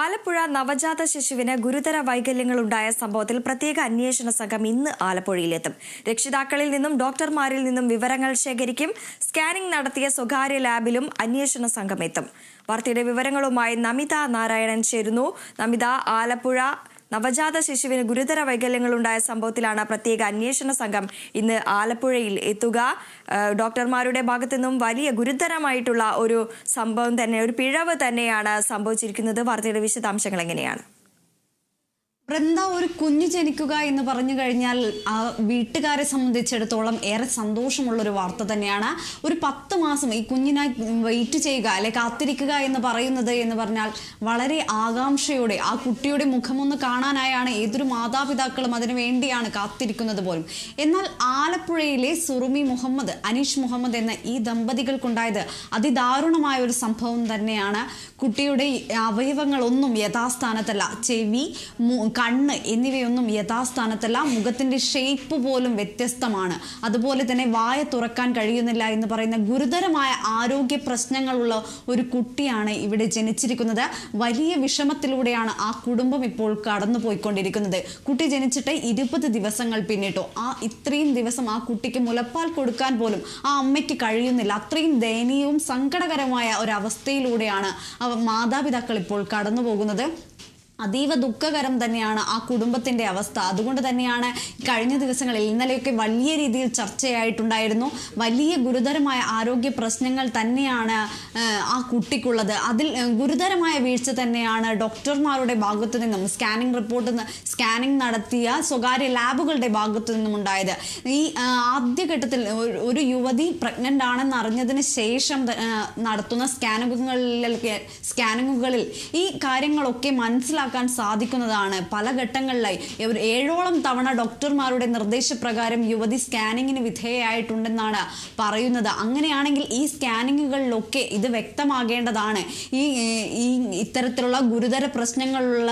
ആലപ്പുഴ നവജാത ശിശുവിന് ഗുരുതര വൈകല്യങ്ങൾ ഉണ്ടായ സംഭവത്തിൽ പ്രത്യേക അന്വേഷണ സംഘം ഇന്ന് ആലപ്പുഴയിലെത്തും. രക്ഷിതാക്കളിൽ നിന്നും ഡോക്ടർമാരിൽ നിന്നും വിവരങ്ങൾ ശേഖരിക്കും. സ്കാനിംഗ് നടത്തിയ സ്വകാര്യ ലാബിലും അന്വേഷണ സംഘം എത്തും. വാർത്തയുടെ വിവരങ്ങളുമായി നമിത നാരായണൻ ചേരുന്നു. നമിത ആലപ്പുഴ നവജാത ശിശുവിന് ഗുരുതര വൈകല്യങ്ങൾ ഉണ്ടായ സംഭവത്തിലാണ് പ്രത്യേക അന്വേഷണ സംഘം ഇന്ന് ആലപ്പുഴയിൽ എത്തുക. ഡോക്ടർമാരുടെ ഭാഗത്തു നിന്നും വലിയ ഗുരുതരമായിട്ടുള്ള ഒരു സംഭവം തന്നെ ഒരു പിഴവ് തന്നെയാണ് സംഭവിച്ചിരിക്കുന്നത്. വാർത്തയുടെ വിശദാംശങ്ങൾ എങ്ങനെയാണ്? വൃന്ദ ഒരു കുഞ്ഞു ജനിക്കുക എന്ന് പറഞ്ഞു കഴിഞ്ഞാൽ ആ വീട്ടുകാരെ സംബന്ധിച്ചിടത്തോളം ഏറെ സന്തോഷമുള്ള ഒരു വാർത്ത തന്നെയാണ്. ഒരു പത്ത് മാസം ഈ കുഞ്ഞിനായി വെയിറ്റ് ചെയ്യുക അല്ലെ കാത്തിരിക്കുക എന്ന് പറയുന്നത് എന്ന് പറഞ്ഞാൽ വളരെ ആകാംക്ഷയോടെ ആ കുട്ടിയുടെ മുഖമൊന്ന് കാണാനായാണ് ഏതൊരു മാതാപിതാക്കളും അതിനു വേണ്ടിയാണ് കാത്തിരിക്കുന്നത് പോലും. എന്നാൽ ആലപ്പുഴയിലെ സുറുമി മുഹമ്മദ് അനീഷ് മുഹമ്മദ് എന്ന ഈ ദമ്പതികൾക്കുണ്ടായത് അതിദാരുണമായ ഒരു സംഭവം തന്നെയാണ്. കുട്ടിയുടെ അവയവങ്ങളൊന്നും യഥാസ്ഥാനത്തല്ല. ചെവി കണ്ണ് എന്നിവയൊന്നും യഥാസ്ഥാനത്തല്ല. മുഖത്തിന്റെ ഷേപ്പ് പോലും വ്യത്യസ്തമാണ്. അതുപോലെ തന്നെ വായ തുറക്കാൻ കഴിയുന്നില്ല എന്ന് പറയുന്ന ഗുരുതരമായ ആരോഗ്യ പ്രശ്നങ്ങളുള്ള ഒരു കുട്ടിയാണ് ഇവിടെ ജനിച്ചിരിക്കുന്നത്. വലിയ വിഷമത്തിലൂടെയാണ് ആ കുടുംബം ഇപ്പോൾ കടന്നു പോയിക്കൊണ്ടിരിക്കുന്നത് കുട്ടി ജനിച്ചിട്ട് ഇരുപത് ദിവസങ്ങൾ പിന്നിട്ടു. ആ ഇത്രയും ദിവസം ആ കുട്ടിക്ക് മുലപ്പാൽ കൊടുക്കാൻ പോലും ആ അമ്മയ്ക്ക് കഴിയുന്നില്ല. അത്രയും ദയനീയവും സങ്കടകരമായ ഒരവസ്ഥയിലൂടെയാണ് മാതാപിതാക്കൾ ഇപ്പോൾ കടന്നു പോകുന്നത് അതീവ ദുഃഖകരം തന്നെയാണ് ആ കുടുംബത്തിന്റെ അവസ്ഥ. അതുകൊണ്ട് തന്നെയാണ് കഴിഞ്ഞ ദിവസങ്ങളിൽ ഇന്നലെയൊക്കെ വലിയ രീതിയിൽ ചർച്ചയായിട്ടുണ്ടായിരുന്നു. വലിയ ഗുരുതരമായ ആരോഗ്യ പ്രശ്നങ്ങൾ തന്നെയാണ് ആ കുട്ടിക്കുള്ളത്. അതിൽ ഗുരുതരമായ വീഴ്ച തന്നെയാണ് ഡോക്ടർമാരുടെ ഭാഗത്തു നിന്നും സ്കാനിംഗ് റിപ്പോർട്ട് സ്കാനിംഗ് നടത്തിയ സ്വകാര്യ ലാബുകളുടെ ഭാഗത്തു നിന്നും ഉണ്ടായത്. ഈ ആദ്യഘട്ടത്തിൽ ഒരു- യുവതി പ്രഗ്നന്റ് ആണെന്ന് അറിഞ്ഞതിന് ശേഷം നടത്തുന്ന സ്കാനിങ്ങുകളിൽ സ്കാനിങ്ങുകളിൽ ഈ കാര്യങ്ങളൊക്കെ മനസ്സിലാക്കാൻ സാധിക്കുന്നതാണ്. പല ഘട്ടങ്ങളിലായി. ഒരു ഏഴോളം തവണ ഡോക്ടർമാരുടെ നിർദ്ദേശപ്രകാരം യുവതി സ്കാനിങ്ങിന് വിധേയമായിട്ടുണ്ടെന്നാണ് പറയുന്നത്. അങ്ങനെയാണെങ്കിൽ ഈ സ്കാനിങ്ങുകളിലൊക്കെ ഇത് വ്യക്തമാകേണ്ടതാണ്. ഈ ഈ ഇത്തരത്തിലുള്ള ഗുരുതര പ്രശ്നങ്ങളുള്ള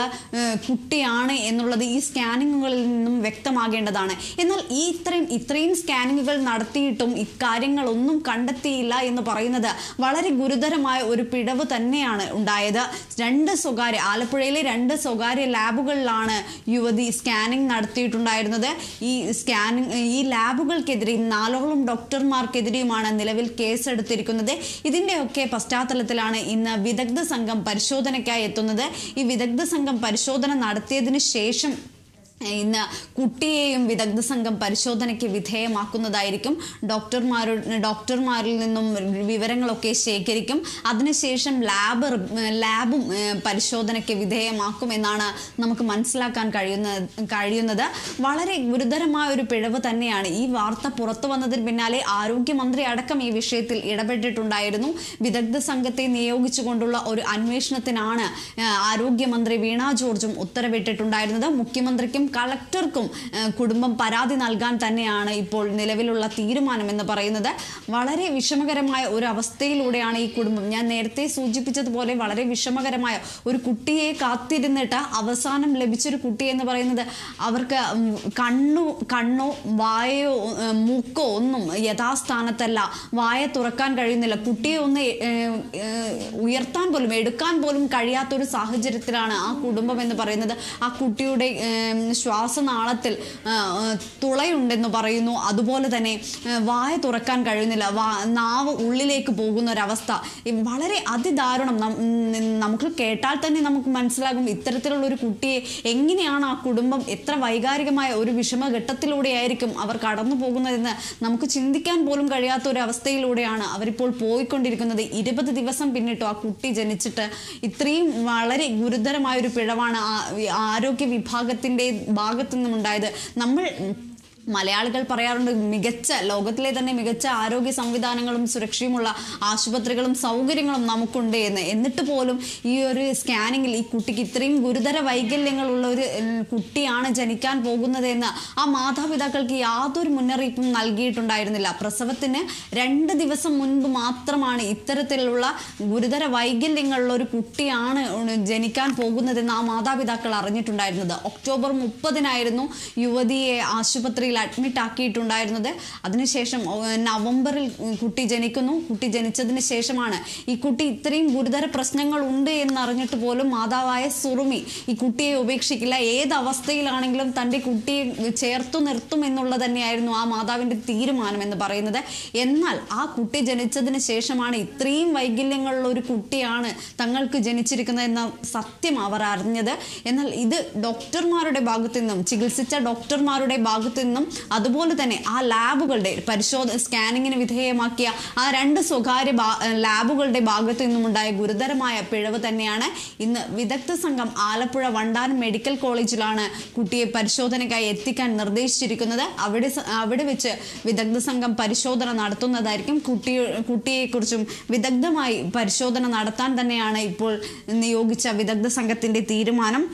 കുട്ടിയാണ് എന്നുള്ളത് ഈ സ്കാനിങ്ങുകളിൽ നിന്നും വ്യക്തമാകേണ്ടതാണ്. എന്നാൽ ഈ ഇത്രയും ഇത്രയും സ്കാനിങ്ങുകൾ നടത്തിയിട്ടും ഇക്കാര്യങ്ങളൊന്നും കണ്ടെത്തിയില്ല എന്ന് പറയുന്നത് വളരെ ഗുരുതരമായ ഒരു പിഴവ് തന്നെയാണ് ഉണ്ടായത്. രണ്ട് സ്വകാര്യ ആലപ്പുഴയിലെ രണ്ട് സ്വകാര്യ ലാബുകളിലാണ് യുവതി സ്കാനിംഗ് നടത്തിയിട്ടുണ്ടായിരുന്നത്. ഈ സ്കാനിംഗ് ഈ ലാബുകൾക്കെതിരെയും നാലോളം ഡോക്ടർമാർക്കെതിരെയുമാണ് നിലവിൽ കേസെടുത്തിരിക്കുന്നത്. ഇതിന്റെയൊക്കെ പശ്ചാത്തലത്തിലാണ് ഇന്ന് വിദഗ്ധ സംഘം പരിശോധനയ്ക്കായി എത്തുന്നത്. ഈ വിദഗ്ധ സംഘം പരിശോധന നടത്തിയതിന് ശേഷം ഇന്ന് കുട്ടിയെയും വിദഗ്ധ സംഘം പരിശോധനയ്ക്ക് വിധേയമാക്കുന്നതായിരിക്കും. ഡോക്ടർമാരുടെ ഡോക്ടർമാരിൽ നിന്നും വിവരങ്ങളൊക്കെ ശേഖരിക്കും. അതിനുശേഷം ലാബ് ലാബും പരിശോധനയ്ക്ക് വിധേയമാക്കും എന്നാണ് നമുക്ക് മനസ്സിലാക്കാൻ കഴിയുന്ന കഴിയുന്നത്. വളരെ ഗുരുതരമായ ഒരു പിഴവ് തന്നെയാണ് ഈ വാർത്ത പുറത്തു വന്നതിന് പിന്നാലെ ആരോഗ്യമന്ത്രി അടക്കം ഈ വിഷയത്തിൽ ഇടപെട്ടിട്ടുണ്ടായിരുന്നു. വിദഗ്ധ സംഘത്തെ നിയോഗിച്ചുകൊണ്ടുള്ള ഒരു അന്വേഷണത്തിനാണ് ആരോഗ്യമന്ത്രി വീണ ജോർജും ഉത്തരവിട്ടിട്ടുണ്ടായിരുന്നത്. മുഖ്യമന്ത്രിക്കും കളക്ടർക്കും കുടുംബം പരാതി നൽകാൻ തന്നെയാണ് ഇപ്പോൾ നിലവിലുള്ള തീരുമാനം എന്ന് പറയുന്നത്. വളരെ വിഷമകരമായ ഒരു അവസ്ഥയിലൂടെയാണ് ഈ കുടുംബം. ഞാൻ നേരത്തെ സൂചിപ്പിച്ചതുപോലെ വളരെ വിഷമകരമായ ഒരു കുട്ടിയെ കാത്തിരുന്നിട്ട് അവസാനം ലഭിച്ചൊരു കുട്ടി എന്ന് പറയുന്നത് അവർക്ക് കണ്ണു കണ്ണോ വായയോ മൂക്കോ ഒന്നും യഥാസ്ഥാനത്തല്ല. വായ തുറക്കാൻ കഴിയുന്നില്ല. കുട്ടിയെ ഒന്ന് ഉയർത്താൻ പോലും എടുക്കാൻ പോലും കഴിയാത്തൊരു സാഹചര്യത്തിലാണ് ആ കുടുംബം എന്ന് പറയുന്നത്. ആ കുട്ടിയുടെ ശ്വാസനാളത്തിൽ തുളയുണ്ടെന്ന് പറയുന്നു. അതുപോലെ തന്നെ വായ തുറക്കാൻ കഴിയുന്നില്ല. നാവ് ഉള്ളിലേക്ക് പോകുന്ന ഒരവസ്ഥ വളരെ അതിദാരുണം. നമുക്ക് കേട്ടാൽ തന്നെ നമുക്ക് മനസ്സിലാകും ഇത്തരത്തിലുള്ള ഒരു കുട്ടിയെ എങ്ങനെയാണ് ആ കുടുംബം എത്ര വൈകാരികമായ ഒരു വിഷമഘട്ടത്തിലൂടെയായിരിക്കും അവർ കടന്നു പോകുന്നതെന്ന് നമുക്ക് ചിന്തിക്കാൻ പോലും കഴിയാത്ത ഒരു അവസ്ഥയിലൂടെയാണ് അവരിപ്പോൾ പോയിക്കൊണ്ടിരിക്കുന്നത്. ഇരുപത് ദിവസം പിന്നിട്ടു ആ കുട്ടി ജനിച്ചിട്ട് ഇത്രയും വളരെ ഗുരുതരമായ ഒരു പിഴവാണ് ആരോഗ്യ വിഭാഗത്തിന്റെ ഭാഗത്തു നിന്നുണ്ടായത് നമ്മൾ മലയാളികൾ പറയാറുണ്ട് മികച്ച ലോകത്തിലെ തന്നെ മികച്ച ആരോഗ്യ സംവിധാനങ്ങളും സുരക്ഷയുമുള്ള ആശുപത്രികളും സൗകര്യങ്ങളും നമുക്കുണ്ട് എന്ന്. എന്നിട്ട് പോലും ഈ ഒരു സ്കാനിങ്ങിൽ ഈ കുട്ടിക്ക് ഇത്രയും ഗുരുതര വൈകല്യങ്ങളുള്ള ഒരു കുട്ടിയാണ് ജനിക്കാൻ പോകുന്നത് എന്ന് ആ മാതാപിതാക്കൾക്ക് യാതൊരു മുന്നറിയിപ്പും നൽകിയിട്ടുണ്ടായിരുന്നില്ല. പ്രസവത്തിന് രണ്ട് ദിവസം മുൻപ് മാത്രമാണ് ഇത്തരത്തിലുള്ള ഗുരുതര വൈകല്യങ്ങളുള്ള ഒരു കുട്ടിയാണ് ജനിക്കാൻ പോകുന്നതെന്ന് ആ മാതാപിതാക്കൾ അറിഞ്ഞിട്ടുണ്ടായിരുന്നത്. ഒക്ടോബർ മുപ്പതിനായിരുന്നു യുവതിയെ ആശുപത്രിയിൽ ആശുപത്രിയിൽ അഡ്മിറ്റ് ആക്കിയിട്ടുണ്ടായിരുന്നത്. അതിനുശേഷം നവംബറിൽ കുട്ടി ജനിക്കുന്നു. കുട്ടി ജനിച്ചതിന് ശേഷമാണ് ഈ കുട്ടി ഇത്രയും ഗുരുതര പ്രശ്നങ്ങൾ ഉണ്ട് എന്നറിഞ്ഞിട്ട് പോലും മാതാവായ സുറുമി ഈ കുട്ടിയെ ഉപേക്ഷിക്കില്ല. ഏത് അവസ്ഥയിലാണെങ്കിലും തന്റെ കുട്ടിയെ ചേർത്തു നിർത്തും എന്നുള്ളത് തന്നെയായിരുന്നു ആ മാതാവിന്റെ തീരുമാനം എന്ന് പറയുന്നത്. എന്നാൽ ആ കുട്ടി ജനിച്ചതിന് ശേഷമാണ് ഇത്രയും വൈകല്യങ്ങളുള്ള ഒരു കുട്ടിയാണ് തങ്ങൾക്ക് ജനിച്ചിരിക്കുന്നത് എന്ന സത്യം അവർ അറിഞ്ഞത്. എന്നാൽ ഇത് ഡോക്ടർമാരുടെ ഭാഗത്തു നിന്നും ചികിത്സിച്ച ഡോക്ടർമാരുടെ ഭാഗത്തു നിന്നും അതുപോലെ തന്നെ ആ ലാബുകളുടെ പരിശോധന സ്കാനിങ്ങിന് വിധേയമാക്കിയ ആ രണ്ട് സ്വകാര്യ ലാബുകളുടെ ഭാഗത്തു നിന്നുമുണ്ടായ ഗുരുതരമായ പിഴവ് തന്നെയാണ്. ഇന്ന് വിദഗ്ധ സംഘം ആലപ്പുഴ വണ്ടാനം മെഡിക്കൽ കോളേജിലാണ് കുട്ടിയെ പരിശോധനയ്ക്കായി എത്തിക്കാൻ നിർദ്ദേശിച്ചിരിക്കുന്നത്. അവിടെ അവിടെ വെച്ച് വിദഗ്ധ സംഘം പരിശോധന നടത്തുന്നതായിരിക്കും. കുട്ടി കുട്ടിയെക്കുറിച്ചും വിദഗ്ധമായി പരിശോധന നടത്താൻ തന്നെയാണ് ഇപ്പോൾ നിയോഗിച്ച വിദഗ്ധ സംഘത്തിന്റെ തീരുമാനം.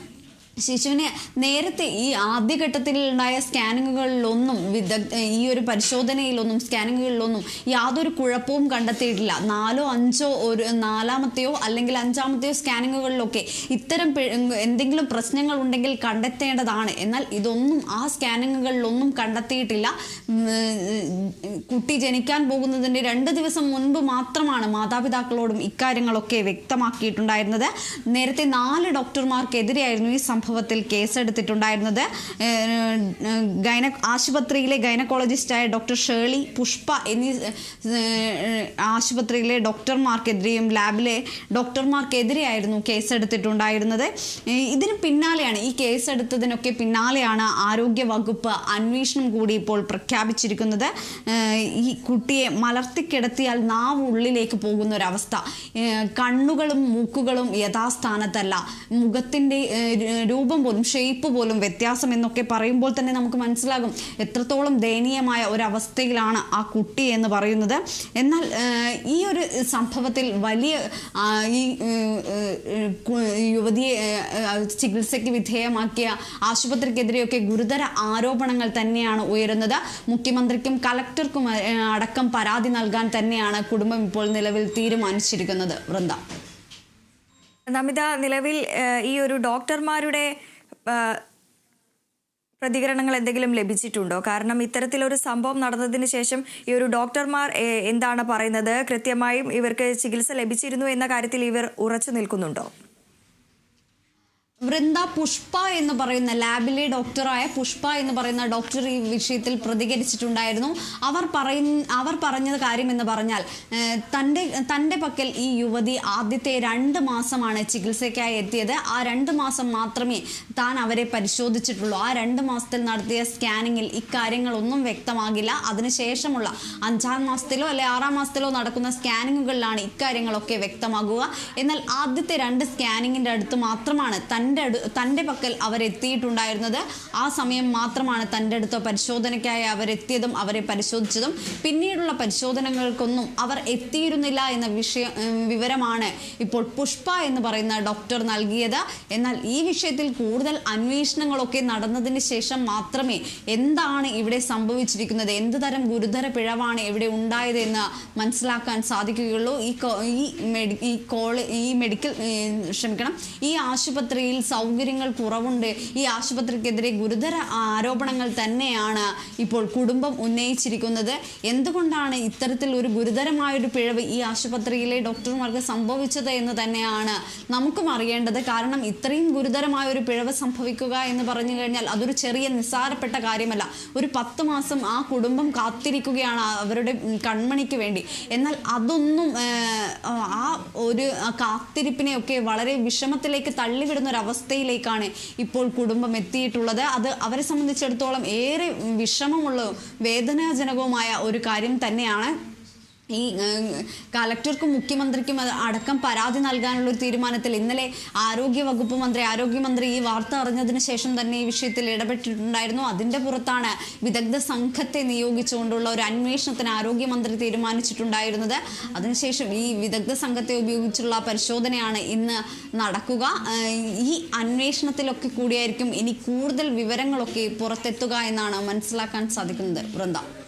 ശിശുവിനെ നേരത്തെ ഈ ആദ്യഘട്ടത്തിൽ ഉണ്ടായ സ്കാനിങ്ങുകളിലൊന്നും വിദഗ്ധ ഈ ഒരു പരിശോധനയിലൊന്നും സ്കാനിങ്ങുകളിലൊന്നും യാതൊരു കുഴപ്പവും കണ്ടെത്തിയിട്ടില്ല. നാലോ അഞ്ചോ ഒരു നാലാമത്തെയോ അല്ലെങ്കിൽ അഞ്ചാമത്തെയോ സ്കാനിങ്ങുകളിലൊക്കെ ഇത്തരം എന്തെങ്കിലും പ്രശ്നങ്ങൾ ഉണ്ടെങ്കിൽ കണ്ടെത്തേണ്ടതാണ്. എന്നാൽ ഇതൊന്നും ആ സ്കാനിങ്ങുകളിലൊന്നും കണ്ടെത്തിയിട്ടില്ല. കുട്ടി ജനിക്കാൻ പോകുന്നതിന്റെ രണ്ട് ദിവസം മുൻപ് മാത്രമാണ് മാതാപിതാക്കളോടും ഇക്കാര്യങ്ങളൊക്കെ വ്യക്തമാക്കിയിട്ടുണ്ടായിരുന്നത്. നേരത്തെ നാല് ഡോക്ടർമാർക്കെതിരെയായിരുന്നു ഈ സംഭവത്തിൽ കേസെടുത്തിട്ടുണ്ടായിരുന്നത്. ഗൈന ആശുപത്രിയിലെ ഗൈനക്കോളജിസ്റ്റായ ഡോക്ടർ ഷേളി പുഷ്പ എന്നീ ആശുപത്രിയിലെ ഡോക്ടർമാർക്കെതിരെയും ലാബിലെ ഡോക്ടർമാർക്കെതിരെയായിരുന്നു കേസെടുത്തിട്ടുണ്ടായിരുന്നത്. ഇതിന് പിന്നാലെയാണ് ഈ കേസെടുത്തതിനൊക്കെ പിന്നാലെയാണ് ആരോഗ്യ വകുപ്പ് അന്വേഷണം കൂടി ഇപ്പോൾ പ്രഖ്യാപിച്ചിരിക്കുന്നത്. ഈ കുട്ടിയെ മലർത്തിക്കിടത്തിയാൽ നാവ് ഉള്ളിലേക്ക് പോകുന്ന ഒരവസ്ഥ കണ്ണുകളും മൂക്കുകളും യഥാസ്ഥാനത്തല്ല. മുഖത്തിന്റെ രൂപം പോലും ഷേപ്പ് പോലും വ്യത്യാസം എന്നൊക്കെ പറയുമ്പോൾ തന്നെ നമുക്ക് മനസ്സിലാകും എത്രത്തോളം ദയനീയമായ ഒരവസ്ഥയിലാണ് ആ കുട്ടി എന്ന് പറയുന്നത്. എന്നാൽ ഈ ഒരു സംഭവത്തിൽ വലിയ ഈ യുവതിയെ ചികിത്സയ്ക്ക് വിധേയമാക്കിയ ആശുപത്രിക്കെതിരെയൊക്കെ ഗുരുതര ആരോപണങ്ങൾ തന്നെയാണ് ഉയരുന്നത്. മുഖ്യമന്ത്രിക്കും കലക്ടർക്കും അടക്കം പരാതി നൽകാൻ തന്നെയാണ് കുടുംബം ഇപ്പോൾ നിലവിൽ തീരുമാനിച്ചിരിക്കുന്നത്. വൃന്ദ. നമിത നിലവിൽ ഈ ഒരു ഡോക്ടർമാരുടെ പ്രതികരണങ്ങൾ എന്തെങ്കിലും ലഭിച്ചിട്ടുണ്ടോ? കാരണം ഇത്തരത്തിലൊരു സംഭവം നടന്നതിന് ശേഷം ഈ ഒരു ഡോക്ടർമാർ എന്താണ് പറയുന്നത്? കൃത്യമായും ഇവർക്ക് ചികിത്സ ലഭിച്ചിരുന്നു എന്ന കാര്യത്തിൽ ഇവർ ഉറച്ചു നിൽക്കുന്നുണ്ടോ? വൃന്ദ പുഷ്പ എന്ന് പറയുന്ന ലാബിലെ ഡോക്ടറായ പുഷ്പ എന്ന് പറയുന്ന ഡോക്ടർ ഈ വിഷയത്തിൽ പ്രതികരിച്ചിട്ടുണ്ടായിരുന്നു. അവർ പറയുന്ന അവർ പറഞ്ഞത് കാര്യം എന്ന് പറഞ്ഞാൽ തന്റെ തന്റെ പക്കൽ ഈ യുവതി ആദ്യത്തെ രണ്ട് മാസമാണ് ചികിത്സയ്ക്കായി എത്തിയത്. ആ രണ്ട് മാസം മാത്രമേ താൻ അവരെ പരിശോധിച്ചിട്ടുള്ളൂ. ആ രണ്ട് മാസത്തിൽ നടത്തിയ സ്കാനിങ്ങിൽ ഇക്കാര്യങ്ങളൊന്നും വ്യക്തമാകില്ല. അതിനുശേഷമുള്ള അഞ്ചാം മാസത്തിലോ അല്ലെ ആറാം മാസത്തിലോ നടക്കുന്ന സ്കാനിങ്ങുകളിലാണ് ഇക്കാര്യങ്ങളൊക്കെ വ്യക്തമാകുക. എന്നാൽ ആദ്യത്തെ രണ്ട് സ്കാനിങ്ങിന്റെ അടുത്ത് മാത്രമാണ് തന്റെ അടു തന്റെ പക്കൽ അവരെത്തിയിട്ടുണ്ടായിരുന്നത്. ആ സമയം മാത്രമാണ് തന്റെ അടുത്ത് പരിശോധനയ്ക്കായി അവരെത്തിയതും അവരെ പരിശോധിച്ചതും. പിന്നീടുള്ള പരിശോധനകൾക്കൊന്നും അവർ എത്തിയിരുന്നില്ല എന്ന വിഷയം വിവരമാണ് ഇപ്പോൾ പുഷ്പ എന്ന് പറയുന്ന ഡോക്ടർ നൽകിയത്. എന്നാൽ ഈ വിഷയത്തിൽ കൂടുതൽ അന്വേഷണങ്ങളൊക്കെ നടന്നതിന് ശേഷം മാത്രമേ എന്താണ് ഇവിടെ സംഭവിച്ചിരിക്കുന്നത് എന്ത് തരം ഗുരുതര പിഴവാണ് ഇവിടെ ഉണ്ടായത് എന്ന് മനസ്സിലാക്കാൻ സാധിക്കുകയുള്ളൂ. ഈ ഈ മെഡി ഈ കോൾ ഈ മെഡിക്കൽ ക്ഷമിക്കണം ഈ ആശുപത്രിയിൽ സൗകര്യങ്ങൾ കുറവുണ്ട്. ഈ ആശുപത്രിക്കെതിരെ ഗുരുതര ആരോപണങ്ങൾ തന്നെയാണ് ഇപ്പോൾ കുടുംബം ഉന്നയിച്ചിരിക്കുന്നത്. എന്തുകൊണ്ടാണ് ഇത്തരത്തിൽ ഒരു ഗുരുതരമായൊരു പിഴവ് ഈ ആശുപത്രിയിലെ ഡോക്ടർമാർക്ക് സംഭവിച്ചത് എന്ന് തന്നെയാണ് നമുക്കും അറിയേണ്ടത്. കാരണം ഇത്രയും ഗുരുതരമായ ഒരു പിഴവ് സംഭവിക്കുക എന്ന് പറഞ്ഞു കഴിഞ്ഞാൽ അതൊരു ചെറിയ നിസ്സാരപ്പെട്ട കാര്യമല്ല. ഒരു പത്ത് മാസം ആ കുടുംബം കാത്തിരിക്കുകയാണ് അവരുടെ കൺമണിക്ക് വേണ്ടി. എന്നാൽ അതൊന്നും ആ ഒരു കാത്തിരിപ്പിനെയൊക്കെ വളരെ വിഷമത്തിലേക്ക് തള്ളിവിടുന്ന ഒരു അവസ്ഥയിലേക്കാണ് ഇപ്പോൾ കുടുംബം എത്തിയിട്ടുള്ളത്. അത് അവരെ സംബന്ധിച്ചിടത്തോളം ഏറെ വിഷമമുള്ള വേദനാജനകവുമായ ഒരു കാര്യം തന്നെയാണ്. ഈ കളക്ടർക്കും മുഖ്യമന്ത്രിക്കും അടക്കം പരാതി നൽകാനുള്ള ഒരു തീരുമാനത്തിൽ ഇന്നലെ ആരോഗ്യ വകുപ്പ് മന്ത്രി ആരോഗ്യമന്ത്രി ഈ വാർത്ത അറിഞ്ഞതിന് ശേഷം തന്നെ ഈ വിഷയത്തിൽ ഇടപെട്ടിട്ടുണ്ടായിരുന്നു. അതിന്റെ പുറത്താണ് വിദഗ്ധ സംഘത്തെ നിയോഗിച്ചുകൊണ്ടുള്ള ഒരു അന്വേഷണത്തിന് ആരോഗ്യമന്ത്രി തീരുമാനിച്ചിട്ടുണ്ടായിരുന്നത്. അതിനുശേഷം ഈ വിദഗ്ധ സംഘത്തെ ഉപയോഗിച്ചുള്ള പരിശോധനയാണ് ഇന്ന് നടക്കുക. ഈ അന്വേഷണത്തിലൊക്കെ കൂടിയായിരിക്കും ഇനി കൂടുതൽ വിവരങ്ങളൊക്കെ പുറത്തെത്തുക എന്നാണ് മനസ്സിലാക്കാൻ സാധിക്കുന്നത്. വൃന്ദ.